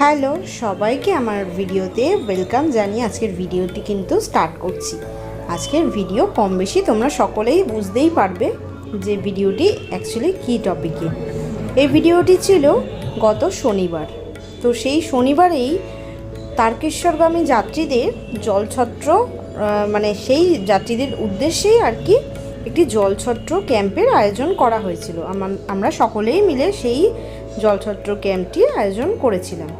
Hello, সবাইকে আমার ভিডিওতে ওয়েলকাম জানিয়ে আজকের ভিডিওটি কিন্তু স্টার্ট করছি। আজকের ভিডিও কম বেশি তোমরা সকলেই বুঝতেই পারবে যে ভিডিওটি অ্যাকচুয়ালি কী টপিকে এই ভিডিওটি ছিল গত শনিবার। তো সেই শনিবারেই তারকেশ্বরগামী যাত্রীদের জলছত্র মানে সেই যাত্রীদের উদ্দেশ্যেই আর কি একটি জলছত্র ক্যাম্পের আয়োজন করা হয়েছিল। আমরা সকলেই মিলে সেই জলছত্র ক্যাম্পটি আয়োজন করেছিলাম।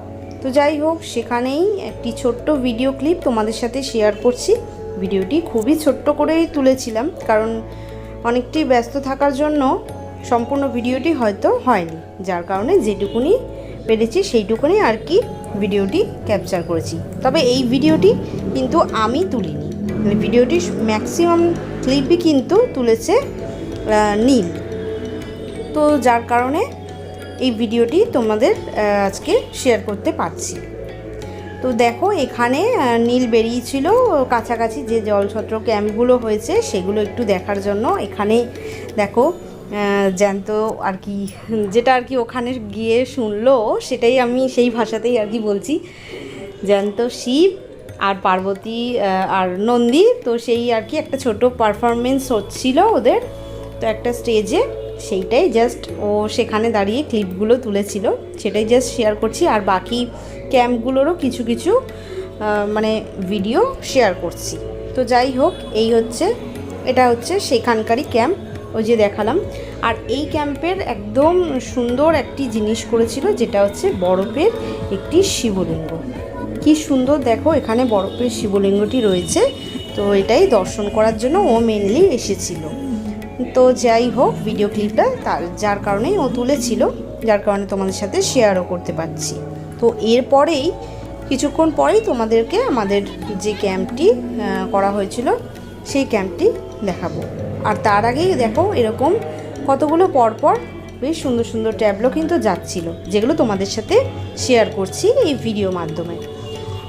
তো যাই হোক, সেখানেই একটি ছোট্ট ভিডিও ক্লিপ তোমাদের সাথে শেয়ার করছি। ভিডিওটি খুবই ছোট্ট করেই তুলেছিলাম, কারণ অনেকটি ব্যস্ত থাকার জন্য সম্পূর্ণ ভিডিওটি হয়তো হয়নি। যার কারণে যেটুকুনি পেরেছি, সেইটুকুনি আর কি ভিডিওটি ক্যাপচার করেছি। তবে এই ভিডিওটি কিন্তু আমি তুলিনি। ভিডিওটি ম্যাক্সিমাম ক্লিপই কিন্তু তুলেছে নীল। তো যার কারণে এই ভিডিওটি তোমাদের আজকে শেয়ার করতে পারছি। তো দেখো, এখানে নীল বেরিয়েছিল। কাছাকাছি যে জলছত্র ক্যাম্পগুলো হয়েছে, সেগুলো একটু দেখার জন্য। এখানে দেখো জ্যান্ত আর কি, যেটা আর কি ওখানে গিয়ে শুনলো, সেটাই আমি সেই ভাষাতেই আর কি বলছি। জ্যান্ত শিব আর পার্বতী আর নন্দী, তো সেই আর কি একটা ছোট পারফরমেন্স হচ্ছিল ওদের। তো একটা স্টেজে সেইটাই জাস্ট ও সেখানে দাঁড়িয়ে ক্লিপগুলো তুলেছিল, সেটাই জাস্ট শেয়ার করছি। আর বাকি ক্যাম্পগুলোরও কিছু কিছু মানে ভিডিও শেয়ার করছি। তো যাই হোক, এই হচ্ছে, এটা হচ্ছে সেখানকারই ক্যাম্প ওই যে দেখালাম। আর এই ক্যাম্পের একদম সুন্দর একটি জিনিস করেছিল, যেটা হচ্ছে বরফের একটি শিবলিঙ্গ। কি সুন্দর দেখো, এখানে বরফের শিবলিঙ্গটি রয়েছে। তো এটাই দর্শন করার জন্য ও মেনলি এসেছিল। তো যাই হোক ভিডিও ক্লিপটা তার, যার কারণেই ও তুলেছিল, যার কারণে তোমাদের সাথে শেয়ারও করতে পারছি। তো এরপরেই, কিছুক্ষণ পরেই তোমাদেরকে আমাদের যে ক্যাম্পটি করা হয়েছিল, সেই ক্যাম্পটি দেখাবো। আর তার আগেই দেখো, এরকম কতগুলো পরপর বেশ সুন্দর সুন্দর ট্যাবলো কিন্তু যাচ্ছিল, যেগুলো তোমাদের সাথে শেয়ার করছি এই ভিডিও মাধ্যমে।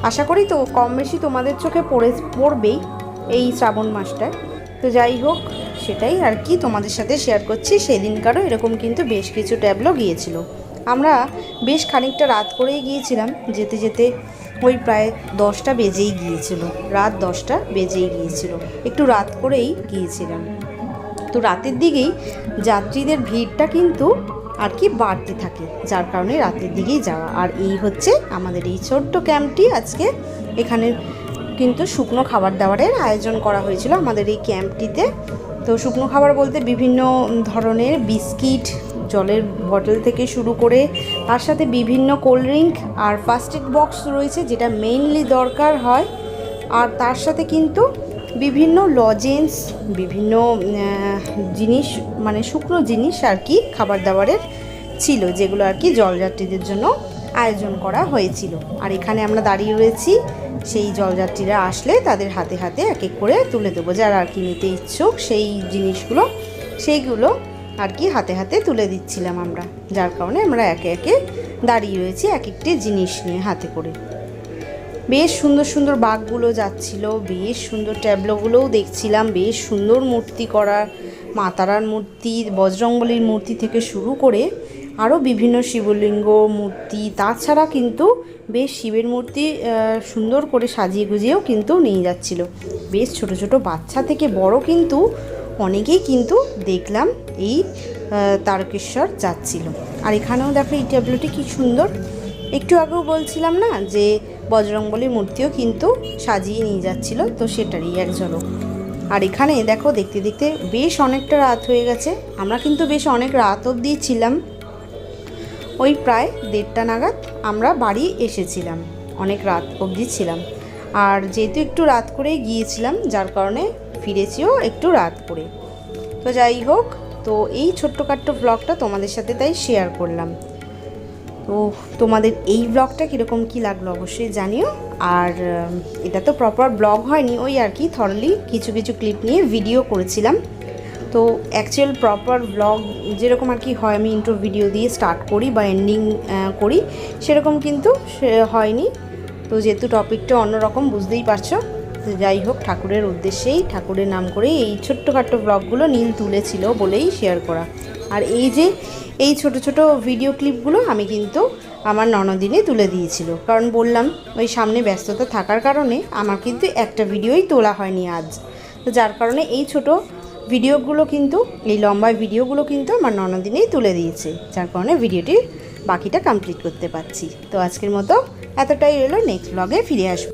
আশা করি তো কম বেশি তোমাদের চোখে পড়ে, পড়বেই এই শ্রাবণ মাসটায়। তো যাই হোক সেটাই আর কি তোমাদের সাথে শেয়ার করছি। সেদিনকারও এরকম কিন্তু বেশ কিছু ট্যাবলো গিয়েছিল। আমরা বেশ খানিকটা রাত করেই গিয়েছিলাম, যেতে যেতে ওই প্রায় দশটা বেজেই গিয়েছিল। রাত দশটা বেজেই গিয়েছিল। একটু রাত করেই গিয়েছিলাম। তো রাতের দিকেই যাত্রীদের ভিড়টা কিন্তু আর কি বাড়তে থাকে, যার কারণে রাতের দিকেই যাওয়া। আর এই হচ্ছে আমাদের এই ছোট্ট ক্যাম্পটি। আজকে এখানে কিন্তু শুকনো খাবার দাবারের আয়োজন করা হয়েছিল আমাদের এই ক্যাম্পটিতে। তো শুকনো খাবার বলতে বিভিন্ন ধরনের বিস্কিট, জলের বটল থেকে শুরু করে তার সাথে বিভিন্ন কোল্ড ড্রিঙ্ক আর ফার্স্ট এড বক্স রয়েছে যেটা মেইনলি দরকার হয়। আর তার সাথে কিন্তু বিভিন্ন লজেন্স, বিভিন্ন জিনিস মানে শুকনো জিনিস আর কি খাবার দাবারের ছিল যেগুলো আর কি জলযাত্রীদের জন্য আয়োজন করা হয়েছিল। আর এখানে আমরা দাঁড়িয়ে রয়েছি। সেই জলযাত্রীরা আসলে তাদের হাতে হাতে এক এক করে তুলে দেবো। যারা আর কি নিতে ইচ্ছুক, সেই জিনিসগুলো, সেইগুলো আর কি হাতে হাতে তুলে দিচ্ছিলাম আমরা। যার কারণে আমরা একে একে দাঁড়িয়ে রয়েছি এক একটি জিনিস নিয়ে হাতে করে। বেশ সুন্দর সুন্দর বাঘগুলো যাচ্ছিল, বেশ সুন্দর ট্যাবলোগুলোও দেখছিলাম, বেশ সুন্দর মূর্তি করা মাতারার মূর্তি, বজরংবলীর মূর্তি থেকে শুরু করে আরও বিভিন্ন শিবলিঙ্গ, মূর্তি, তাছাড়া কিন্তু বেশ শিবের মূর্তি সুন্দর করে সাজিয়ে গুজিয়েও কিন্তু নিয়ে যাচ্ছিল। বেশ ছোট ছোট বাচ্চা থেকে বড় কিন্তু অনেকেই কিন্তু দেখলাম এই তারকেশ্বর যাচ্ছিল। আর এখানেও দেখো এই ট্যাবলোটি কি সুন্দর। একটু আগেও বলছিলাম না যে বজরংবলীর মূর্তিও কিন্তু সাজিয়ে নিয়ে যাচ্ছিল, তো সেটারই এক ঝলক। আর এখানে দেখো দেখতে দেখতে বেশ অনেকটা রাত হয়ে গেছে। আমরা কিন্তু বেশ অনেক রাত অবধি ছিলাম। ওই প্রায় দেড়টা নাগাদ আমরা বাড়ি এসেছিলাম। অনেক রাত অবধি ছিলাম। আর যেহেতু একটু রাত করে গিয়েছিলাম, যার কারণে ফিরেছিও একটু রাত করে। তো যাই হোক, তো এই ছোট্টখাট্ট ব্লগটা তোমাদের সাথে তাই শেয়ার করলাম। তো তোমাদের এই ব্লগটা কীরকম কী লাগল অবশ্যই জানিও। আর এটা তো প্রপার ব্লগ হয়নি, ওই আর কি থরলি কিছু কিছু ক্লিপ নিয়ে ভিডিও করেছিলাম। তো অ্যাকচুয়াল প্রপার ব্লগ যেরকম আর কি হয়, আমি ইন্ট্রো ভিডিও দিয়ে স্টার্ট করি বা এন্ডিং করি, সেরকম কিন্তু হয়নি। তো যেহেতু টপিকটা অন্যরকম, বুঝতেই পারছ। যাই হোক, ঠাকুরের উদ্দেশ্যেই, ঠাকুরের নাম করে এই ছোট্টখাট্ট ব্লগগুলো নীল তুলেছিল বলেই শেয়ার করা। আর এই যে, এই ছোট ছোট ভিডিও ক্লিপগুলো আমি কিন্তু আমার ননদিনে তুলে দিয়েছিল। কারণ বললাম, ওই সামনে ব্যস্ততা থাকার কারণে আমার কিন্তু একটা ভিডিওই তোলা হয়নি আজ। তো যার কারণে এই ছোট ভিডিওগুলো কিন্তু, এই লম্বা ভিডিওগুলো কিন্তু আমার ননদিনেই তুলে দিয়েছে, যার কারণে ভিডিওটি বাকিটা কমপ্লিট করতে পারছি। তো আজকের মতো এতটাই রইল নেক্সট ব্লগে ফিরে আসব।